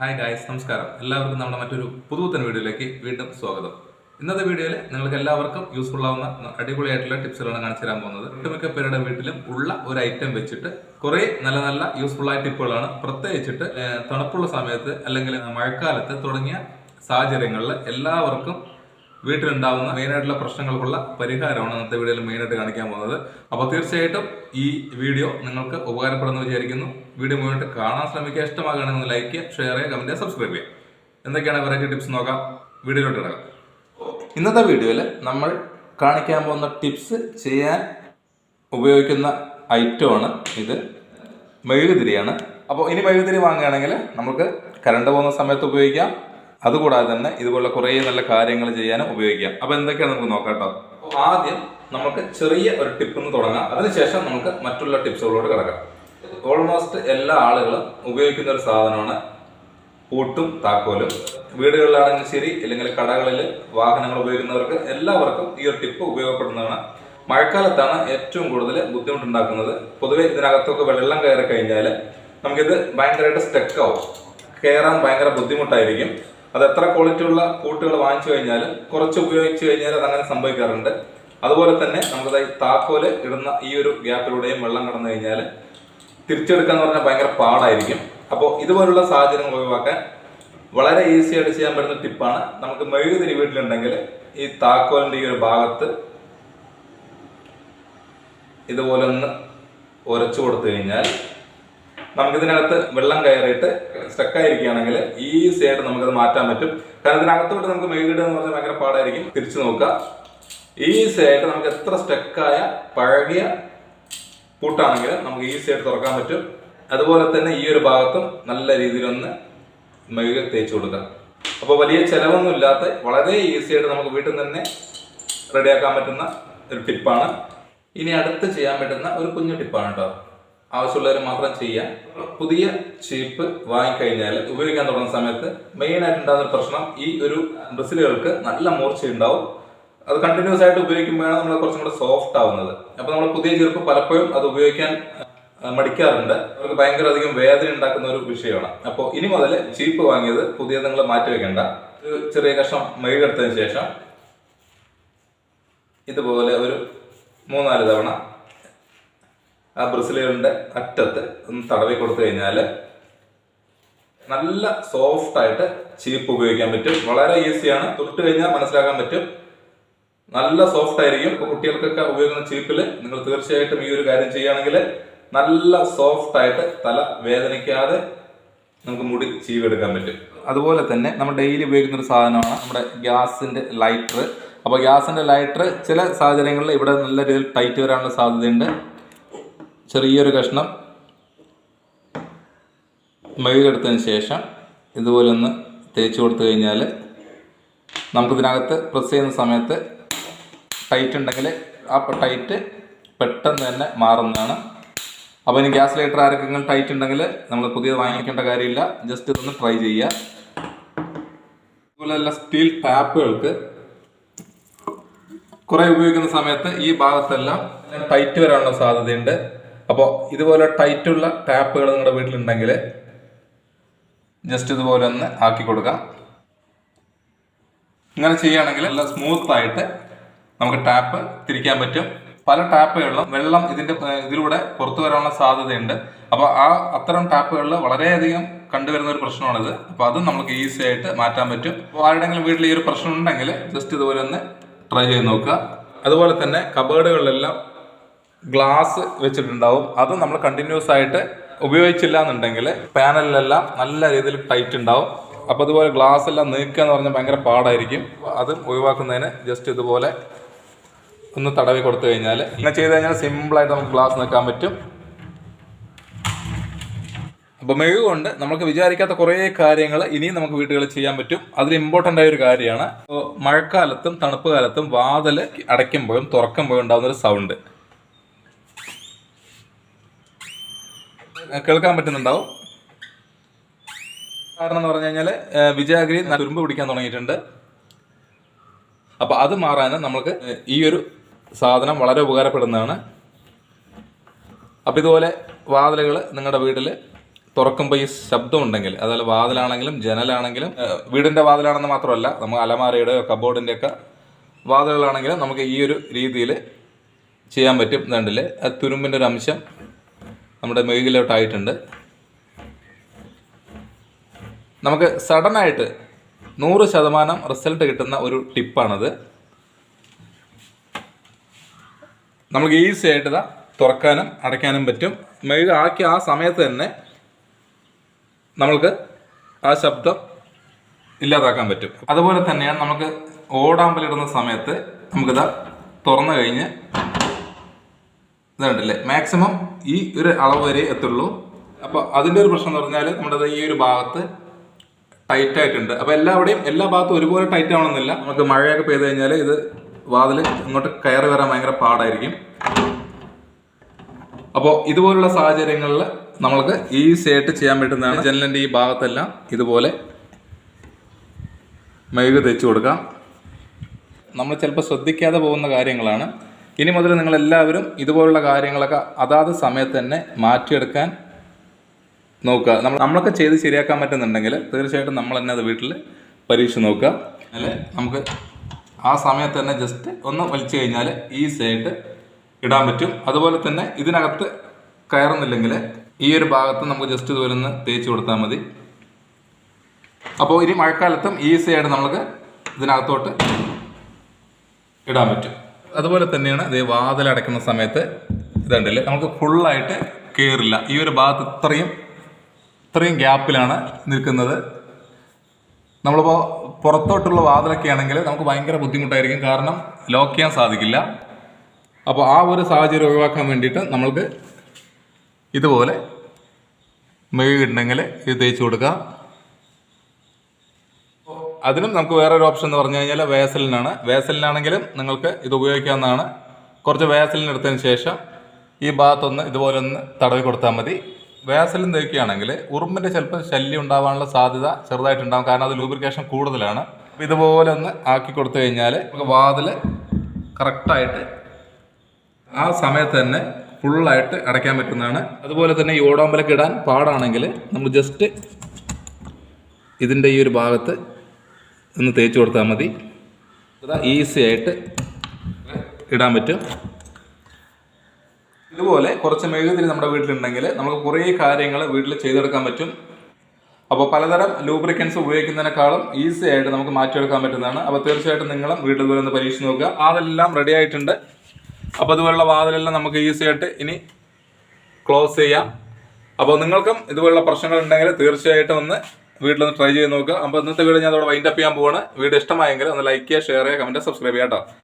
Hi guys നമസ്കാരം. എല്ലാവർക്കും നമ്മുടെ മറ്റൊരു പുതുപുത്തൻ വീഡിയോയിലേക്ക് വീണ്ടും സ്വാഗതം. ഇന്നത്തെ വീഡിയോയിൽ നിങ്ങൾക്ക് എല്ലാവർക്കും യൂസ്ഫുൾ ആവുന്ന അടിപൊളിയായിട്ടുള്ള ടിപ്സുകളാണ് കാണിച്ചു തരാൻ പോകുന്നത്. ഒട്ടുമിക്ക പേരുടെ വീട്ടിലും ഉള്ള ഒരു ഐറ്റം വെച്ചിട്ട് കുറേ നല്ല നല്ല യൂസ്ഫുൾ ആയ ടിപ്പുകളാണ് പ്രത്യേകിച്ചിട്ട് തണുപ്പുള്ള സമയത്ത് അല്ലെങ്കിൽ മഴക്കാലത്ത് തുടങ്ങിയ സാഹചര്യങ്ങളിൽ എല്ലാവർക്കും വീട്ടിലുണ്ടാവുന്ന മെയിനായിട്ടുള്ള പ്രശ്നങ്ങൾക്കുള്ള പരിഹാരമാണ് ഇന്നത്തെ വീഡിയോയിൽ മെയിനായിട്ട് കാണിക്കാൻ പോകുന്നത്. അപ്പോൾ തീർച്ചയായിട്ടും ഈ വീഡിയോ നിങ്ങൾക്ക് ഉപകാരപ്പെടുന്നു വിചാരിക്കുന്നു. വീഡിയോ മുന്നോട്ട് കാണാൻ ശ്രമിക്കുക ഇഷ്ടമാകുകയാണെങ്കിൽ ലൈക്ക് ചെയ്യുക ഷെയർ ചെയ്യുക കമന്റ് ചെയ്യുക സബ്സ്ക്രൈബ് ചെയ്യുക. എന്തൊക്കെയാണ് വെറൈറ്റി ടിപ്സ് നോക്കാം. വീഡിയോയിലോട്ട് ഇടക്കാം ഇന്നത്തെ വീഡിയോയിൽ നമ്മൾ കാണിക്കാൻ പോകുന്ന ടിപ്സ് ചെയ്യാൻ ഉപയോഗിക്കുന്ന ഐറ്റമാണ് ഇത്. മെഴുകുതിരിയാണ്. അപ്പോൾ ഇനി മെഴുകുതിരി വാങ്ങുകയാണെങ്കിൽ നമുക്ക് കറണ്ട് പോകുന്ന സമയത്ത് ഉപയോഗിക്കാം. അതുകൂടാതെ തന്നെ ഇതുപോലുള്ള കുറേ നല്ല കാര്യങ്ങൾ ചെയ്യാനും ഉപയോഗിക്കാം. അപ്പോൾ എന്തൊക്കെയാണ് നമുക്ക് നോക്കാം കേട്ടോ. ആദ്യം നമുക്ക് ചെറിയ ഒരു ടിപ്പ് നിന്ന് തുടങ്ങാം. അതിനുശേഷം നമുക്ക് മറ്റുള്ള ടിപ്സുകളോട് കിടക്കാം. ഓൾമോസ്റ്റ് എല്ലാ ആളുകളും ഉപയോഗിക്കുന്ന ഒരു സാധനമാണ് പൂട്ടും താക്കോലും. വീടുകളിലാണെങ്കിലും ശരി അല്ലെങ്കിൽ കടകളിൽ വാഹനങ്ങൾ ഉപയോഗിക്കുന്നവർക്ക് എല്ലാവർക്കും ഈ ഒരു ടിപ്പ് ഉപയോഗപ്പെടുന്നതാണ്. മഴക്കാലത്താണ് ഏറ്റവും കൂടുതൽ ബുദ്ധിമുട്ടുണ്ടാക്കുന്നത്. പൊതുവെ ഇതിനകത്തൊക്കെ വെള്ളം കയറി കഴിഞ്ഞാൽ നമുക്കിത് ഭയങ്കരമായിട്ട് സ്റ്റക്ക് ആവും. കയറാൻ ഭയങ്കര ബുദ്ധിമുട്ടായിരിക്കും. അത് എത്ര ക്വാളിറ്റി ഉള്ള പൂട്ടുകൾ വാങ്ങിച്ചു കഴിഞ്ഞാലും കുറച്ച് ഉപയോഗിച്ചു കഴിഞ്ഞാൽ അതങ്ങനെ സംഭവിക്കാറുണ്ട്. അതുപോലെ തന്നെ നമ്മുടെ താക്കോൽ ഇടുന്ന ഈ ഒരു ഗ്യാപ്പിലൂടെയും വെള്ളം കടന്നു കഴിഞ്ഞാൽ തിരിച്ചെടുക്കുക എന്ന് പറഞ്ഞാൽ ഭയങ്കര പാടായിരിക്കും. അപ്പോൾ ഇതുപോലുള്ള സാഹചര്യങ്ങൾ ഒഴിവാക്കാൻ വളരെ ഈസി ആയിട്ട് ചെയ്യാൻ പറ്റുന്ന ടിപ്പാണ് നമുക്ക് മെഴുകുതിരി വീട്ടിലുണ്ടെങ്കിൽ ഈ താക്കോലിന്റെ ഈ ഒരു ഭാഗത്ത് ഇതുപോലെ ഒന്ന് ഉരച്ചു കൊടുത്തു കഴിഞ്ഞാൽ നമുക്കിതിനകത്ത് വെള്ളം കയറിയിട്ട് സ്റ്റക്കായിരിക്കുകയാണെങ്കിൽ ഈസി ആയിട്ട് നമുക്കത് മാറ്റാൻ പറ്റും. കാരണം ഇതിനകത്തോട്ട് നമുക്ക് മെഴുകിടുക എന്ന് പറഞ്ഞാൽ ഭയങ്കര പാടായിരിക്കും. തിരിച്ചു നോക്കുക. ഈസി ആയിട്ട് നമുക്ക് എത്ര സ്റ്റക്കായ പഴകിയ പൂട്ടാണെങ്കിൽ നമുക്ക് ഈസി ആയിട്ട് തുറക്കാൻ പറ്റും. അതുപോലെ തന്നെ ഈ ഒരു ഭാഗത്തും നല്ല രീതിയിലൊന്ന് മെഴുക തേച്ച് കൊടുക്കാം അപ്പോൾ വലിയ ചിലവൊന്നും ഇല്ലാത്ത വളരെ ഈസി ആയിട്ട് നമുക്ക് വീട്ടിൽ തന്നെ റെഡിയാക്കാൻ പറ്റുന്ന ഒരു ടിപ്പാണ്. ഇനി അടുത്ത് ചെയ്യാൻ പറ്റുന്ന ഒരു കുഞ്ഞു ടിപ്പാണ് കേട്ടോ. ആവശ്യമുള്ളവർ മാത്രം ചെയ്യാം. പുതിയ ചീപ്പ് വാങ്ങിക്കഴിഞ്ഞാൽ ഉപയോഗിക്കാൻ തുടങ്ങുന്ന സമയത്ത് മെയിനായിട്ട് ഉണ്ടാകുന്ന പ്രശ്നം ഈ ഒരു ബ്രസിലുകൾക്ക് നല്ല മൂർച്ച ഉണ്ടാവും അത് കണ്ടിന്യൂസ് ആയിട്ട് ഉപയോഗിക്കുമ്പോഴാണ് നമ്മൾ കുറച്ചും കൂടെ സോഫ്റ്റ് ആവുന്നത്. അപ്പൊ നമ്മൾ പുതിയ ചെറുപ്പ് പലപ്പോഴും അത് ഉപയോഗിക്കാൻ മടിക്കാറുണ്ട്. അവർക്ക് ഭയങ്കര അധികം വേദന ഉണ്ടാക്കുന്ന ഒരു വിഷയമാണ്. അപ്പോൾ ഇനി മുതൽ ചീപ്പ് വാങ്ങിയത് പുതിയ നിങ്ങൾ മാറ്റി വെക്കേണ്ട. ഒരു ചെറിയ കഷ്ണം മെഴുകെടുത്തതിന് ശേഷം ഇതുപോലെ ഒരു മൂന്നാൽ തവണ ആ ബ്രസിലുകളുടെ അറ്റത്ത് ഒന്ന് തടവി കൊടുത്തു കഴിഞ്ഞാൽ നല്ല സോഫ്റ്റ് ആയിട്ട് ചീപ്പ് ഉപയോഗിക്കാൻ പറ്റും. വളരെ ഈസിയാണ് തൊട്ട് കഴിഞ്ഞാൽ മനസ്സിലാക്കാൻ പറ്റും. നല്ല സോഫ്റ്റ് ആയിരിക്കും. ഇപ്പൊ കുട്ടികൾക്കൊക്കെ ഉപയോഗിക്കുന്ന ചീപ്പിൽ നിങ്ങൾ തീർച്ചയായിട്ടും ഈ ഒരു കാര്യം ചെയ്യുകയാണെങ്കിൽ നല്ല സോഫ്റ്റ് ആയിട്ട് തല വേദനിക്കാതെ നമുക്ക് മുടി ചീവെടുക്കാൻ പറ്റും. അതുപോലെ തന്നെ നമ്മൾ ഡെയിലി ഉപയോഗിക്കുന്ന ഒരു സാധനമാണ് നമ്മുടെ ഗ്യാസിന്റെ ലൈറ്റർ അപ്പോൾ ഗ്യാസിന്റെ ലൈറ്റർ ചില സാഹചര്യങ്ങളിൽ ഇവിടെ നല്ല രീതിയിൽ ടൈറ്റ് വരാനുള്ള സാധ്യതയുണ്ട്. ചെറിയൊരു കഷ്ണം മെഴുകെടുത്തതിന് ശേഷം ഇതുപോലെ ഒന്ന് തേച്ച് കൊടുത്തു കഴിഞ്ഞാൽ നമുക്കിതിനകത്ത് പ്രസ് ചെയ്യുന്ന സമയത്ത് ടൈറ്റ് ഉണ്ടെങ്കിൽ ആ ടൈറ്റ് പെട്ടെന്ന് തന്നെ മാറുന്നതാണ്. അപ്പോൾ ഇനി ഗ്യാസ് ലൈറ്റർ ആർക്കെങ്കിലും ടൈറ്റ് ഉണ്ടെങ്കിൽ നമ്മൾ പുതിയത് വാങ്ങിക്കേണ്ട കാര്യമില്ല. ജസ്റ്റ് ഇതൊന്ന് ട്രൈ ചെയ്യുക. അതുപോലെ സ്റ്റീൽ ടാപ്പുകൾക്ക് കുറെ ഉപയോഗിക്കുന്ന സമയത്ത് ഈ ഭാഗത്തെല്ലാം ടൈറ്റ് വരാനുള്ള സാധ്യതയുണ്ട്. അപ്പോൾ ഇതുപോലെ ടൈറ്റുള്ള ടാപ്പുകൾ നിങ്ങളുടെ വീട്ടിലുണ്ടെങ്കിൽ ജസ്റ്റ് ഇതുപോലെ ഒന്ന് ആക്കി കൊടുക്കാം. ഇങ്ങനെ ചെയ്യുകയാണെങ്കിൽ നല്ല സ്മൂത്ത് ആയിട്ട് നമുക്ക് ടാപ്പ് തിരിക്കാൻ പറ്റും. പല ടാപ്പുകളിലും വെള്ളം ഇതിന്റെ ഇതിലൂടെ പുറത്തു വരാനുള്ള സാധ്യതയുണ്ട്. അപ്പോൾ ആ അത്തരം ടാപ്പുകളിൽ വളരെയധികം കണ്ടുവരുന്ന ഒരു പ്രശ്നമാണിത്. അപ്പോൾ അത് നമുക്ക് ഈസി ആയിട്ട് മാറ്റാൻ പറ്റും. അപ്പോൾ ആരുടെങ്കിലും വീട്ടിൽ ഈ ഒരു പ്രശ്നം ഉണ്ടെങ്കിൽ ജസ്റ്റ് ഇതുപോലെ ഒന്ന് ട്രൈ ചെയ്ത് നോക്കുക. അതുപോലെ തന്നെ കബേർഡുകളിലെല്ലാം ഗ്ലാസ് വെച്ചിട്ടുണ്ടാവും. അത് നമ്മൾ കണ്ടിന്യൂസ് ആയിട്ട് ഉപയോഗിച്ചില്ല എന്നുണ്ടെങ്കിൽ പാനലിലെല്ലാം നല്ല രീതിയിൽ ടൈറ്റ് ഉണ്ടാവും. അപ്പോൾ അതുപോലെ ഗ്ലാസ് എല്ലാം നീക്കുക എന്ന് പറഞ്ഞാൽ ഭയങ്കര പാടായിരിക്കും. അതും ഒഴിവാക്കുന്നതിന് ജസ്റ്റ് ഇതുപോലെ ഒന്ന് തടവി കൊടുത്തു കഴിഞ്ഞാൽ ഇങ്ങനെ ചെയ്ത് കഴിഞ്ഞാൽ സിമ്പിളായിട്ട് നമുക്ക് ഗ്ലാസ് നിൽക്കാൻ പറ്റും. അപ്പോൾ മെഴുകൊണ്ട് നമുക്ക് വിചാരിക്കാത്ത കുറേ കാര്യങ്ങൾ ഇനിയും നമുക്ക് വീടുകളിൽ ചെയ്യാൻ പറ്റും. അതിൽ ഇമ്പോർട്ടന്റ് ആയ ഒരു കാര്യമാണ്. മഴക്കാലത്തും തണുപ്പ് കാലത്തും വാതിൽ അടയ്ക്കുമ്പോഴും തുറക്കുമ്പോഴും ഉണ്ടാകുന്ന ഒരു സൗണ്ട് കേൾക്കാൻ പറ്റുന്നുണ്ടാവും. കാരണം എന്ന് പറഞ്ഞു കഴിഞ്ഞാൽ വിജയാഗ്രി തുരുമ്പ് പിടിക്കാൻ തുടങ്ങിയിട്ടുണ്ട്. അപ്പോൾ അത് മാറാൻ നമുക്ക് ഈ ഒരു സാധനം വളരെ ഉപകാരപ്പെടുന്നതാണ്. അപ്പോൾ ഇതുപോലെ വാതിലുകൾ നിങ്ങളുടെ വീട്ടിൽ തുറക്കുമ്പോൾ ഈ ശബ്ദം ഉണ്ടെങ്കിൽ അതായത് വാതിലാണെങ്കിലും ജനലാണെങ്കിലും വീടിന്റെ വാതിലാണെന്ന് മാത്രമല്ല നമുക്ക് അലമാരയുടെ കബോർഡിന്റെയൊക്കെ വാതിലുകളാണെങ്കിലും നമുക്ക് ഈ ഒരു രീതിയിൽ ചെയ്യാൻ പറ്റും ഇതുണ്ടല്ലേ? ആ തുരുമ്പിന്റെ ഒരു അംശം നമ്മുടെ മെഴുകിലോട്ടായിട്ടുണ്ട് നമുക്ക് സഡനായിട്ട് നൂറ് ശതമാനം റിസൾട്ട് കിട്ടുന്ന ഒരു ടിപ്പാണത്. നമുക്ക് ഈസി ആയിട്ട് ഇതാ തുറക്കാനും അടയ്ക്കാനും പറ്റും. മെഴുക ആക്കിയ ആ സമയത്ത് തന്നെ നമ്മൾക്ക് ആ ശബ്ദം ഇല്ലാതാക്കാൻ പറ്റും. അതുപോലെ തന്നെയാണ് നമുക്ക് ഓടാമ്പലിടുന്ന സമയത്ത് നമുക്കിതാ തുറന്നു കഴിഞ്ഞ് ഇതുണ്ടല്ലേ? മാക്സിമം ഈ ഒരു അളവ് വരെ എത്തുള്ളൂ. അപ്പോൾ അതിന്റെ ഒരു പ്രശ്നം എന്ന് പറഞ്ഞാൽ നമ്മുടെ ഈ ഒരു ഭാഗത്ത് ടൈറ്റ് ആയിട്ടുണ്ട്. അപ്പോൾ എല്ലാവിടെയും എല്ലാ ഭാഗത്തും ഒരുപോലെ ടൈറ്റ് ആവണമെന്നില്ല. നമുക്ക് മഴയൊക്കെ പെയ്ത് കഴിഞ്ഞാൽ ഇത് വാതിൽ ഇങ്ങോട്ട് കയറി വരാൻ ഭയങ്കര പാടായിരിക്കും. അപ്പോൾ ഇതുപോലുള്ള സാഹചര്യങ്ങളിൽ നമ്മൾക്ക് ഈസി ആയിട്ട് ചെയ്യാൻ പറ്റുന്നതാണ് ജനലിന്റെ ഈ ഭാഗത്തെല്ലാം ഇതുപോലെ മെഴുക് തേച്ച് കൊടുക്കാം നമ്മൾ ചിലപ്പോൾ ശ്രദ്ധിക്കാതെ പോകുന്ന കാര്യങ്ങളാണ്. ഇനി മുതൽ നിങ്ങളെല്ലാവരും ഇതുപോലുള്ള കാര്യങ്ങളൊക്കെ അതാത് സമയത്ത് തന്നെ മാറ്റിയെടുക്കാൻ നോക്കുക. നമ്മൾ നമ്മളൊക്കെ ചെയ്ത് ശരിയാക്കാൻ പറ്റുന്നുണ്ടെങ്കിൽ തീർച്ചയായിട്ടും നമ്മൾ തന്നെ അത് വീട്ടിൽ പരീക്ഷ നോക്കുക. അല്ലെ? നമുക്ക് ആ സമയത്ത് തന്നെ ജസ്റ്റ് ഒന്ന് വലിച്ചു കഴിഞ്ഞാൽ ഈസി ആയിട്ട് ഇടാൻ പറ്റും. അതുപോലെ തന്നെ ഇതിനകത്ത് കയറുന്നില്ലെങ്കിൽ ഈ ഒരു ഭാഗത്ത് നമുക്ക് ജസ്റ്റ് ഇതുപോലെ ഒന്ന് തേച്ച് കൊടുത്താൽ മതി. അപ്പോൾ ഇനി മഴക്കാലത്തും ഈസി ആയിട്ട് നമുക്ക് ഇതിനകത്തോട്ട് ഇടാൻ പറ്റും. അതുപോലെ തന്നെയാണ് ഇത് വാതിൽ അടയ്ക്കുന്ന സമയത്ത് ഇതുണ്ടല്ലേ നമുക്ക് ഫുള്ളായിട്ട് കയറില്ല ഈ ഒരു ഭാഗത്ത് ഇത്രയും ഇത്രയും ഗ്യാപ്പിലാണ് നിൽക്കുന്നത്. നമ്മളിപ്പോൾ പുറത്തോട്ടുള്ള വാതിലൊക്കെ ആണെങ്കിൽ നമുക്ക് ഭയങ്കര ബുദ്ധിമുട്ടായിരിക്കും. കാരണം ലോക്ക് ചെയ്യാൻ സാധിക്കില്ല. അപ്പോൾ ആ ഒരു സാഹചര്യം ഒഴിവാക്കാൻ വേണ്ടിയിട്ട് നമ്മൾക്ക് ഇതുപോലെ മെഴുകുണ്ടെങ്കിൽ ഇത് തേച്ച് കൊടുക്കുക അതിനും നമുക്ക് വേറൊരു ഓപ്ഷൻ എന്ന് പറഞ്ഞു കഴിഞ്ഞാൽ വേസലിനാണ്. വേസലിനാണെങ്കിലും നിങ്ങൾക്ക് ഇത് ഉപയോഗിക്കാവുന്നതാണ്. കുറച്ച് വേസലിൻ എടുത്തതിന് ശേഷം ഈ ഭാഗത്തൊന്ന് ഇതുപോലെ ഒന്ന് തടവി കൊടുത്താൽ മതി. വേസലിൻ തേക്കുകയാണെങ്കിൽ ഉറുമ്പിന്റെ ചിലപ്പോൾ ശല്യം ഉണ്ടാവാനുള്ള സാധ്യത ചെറുതായിട്ടുണ്ടാകും കാരണം അത് ലൂബ്രിക്കേഷൻ കൂടുതലാണ്. അപ്പോൾ ഇതുപോലെ ഒന്ന് ആക്കി കൊടുത്തു കഴിഞ്ഞാൽ നമുക്ക് വാതിൽ കറക്റ്റായിട്ട് ആ സമയത്ത് തന്നെ ഫുള്ളായിട്ട് അടയ്ക്കാൻ പറ്റുന്നതാണ്. അതുപോലെ തന്നെ ഈ ഓടാമ്പലക്ക് ഇടാൻ പാടാണെങ്കിൽ നമ്മൾ ജസ്റ്റ് ഇതിന്റെ ഈ ഒരു ഭാഗത്ത് ഒന്ന് തേച്ച് കൊടുത്താൽ മതി. ഈസി ആയിട്ട് ഇടാൻ പറ്റും. ഇതുപോലെ കുറച്ച് മെഴുകുതിരി നമ്മുടെ വീട്ടിലുണ്ടെങ്കിൽ നമുക്ക് കുറേ കാര്യങ്ങൾ വീട്ടിൽ ചെയ്തെടുക്കാൻ പറ്റും. അപ്പോൾ പലതരം ലൂബ്രിക്കൻസ് ഉപയോഗിക്കുന്നതിനേക്കാളും ഈസി ആയിട്ട് നമുക്ക് മാറ്റിയെടുക്കാൻ പറ്റുന്നതാണ്. അപ്പോൾ തീർച്ചയായിട്ടും നിങ്ങളും വീട്ടിൽ ഇതുപോലെ ഒന്ന് പരീക്ഷിച്ച് നോക്കുക. അതെല്ലാം റെഡി ആയിട്ടുണ്ട്. അപ്പോൾ ഇതുപോലുള്ള വാതിലെല്ലാം നമുക്ക് ഈസി ആയിട്ട് ഇനി ക്ലോസ് ചെയ്യാം. അപ്പോൾ നിങ്ങൾക്കും ഇതുപോലുള്ള പ്രശ്നങ്ങൾ ഉണ്ടെങ്കിൽ തീർച്ചയായിട്ടും ഒന്ന് വീട്ടിലൊന്ന് ട്രൈ ചെയ്ത് നോക്കുക. അപ്പോൾ ഇന്നത്തെ വീഡിയോ ഞാൻ അതോടെ വൈൻഡപ്പ് ചെയ്യാൻ പോവാണ്. വീഡിയോ ഇഷ്ടമായെങ്കിൽ ഒന്ന് ലൈക്ക് ചെയ്യുക ഷെയർ ചെയ്യുക കമന്റ് സബ്സ്ക്രൈബ് ചെയ്യാം കേട്ടോ.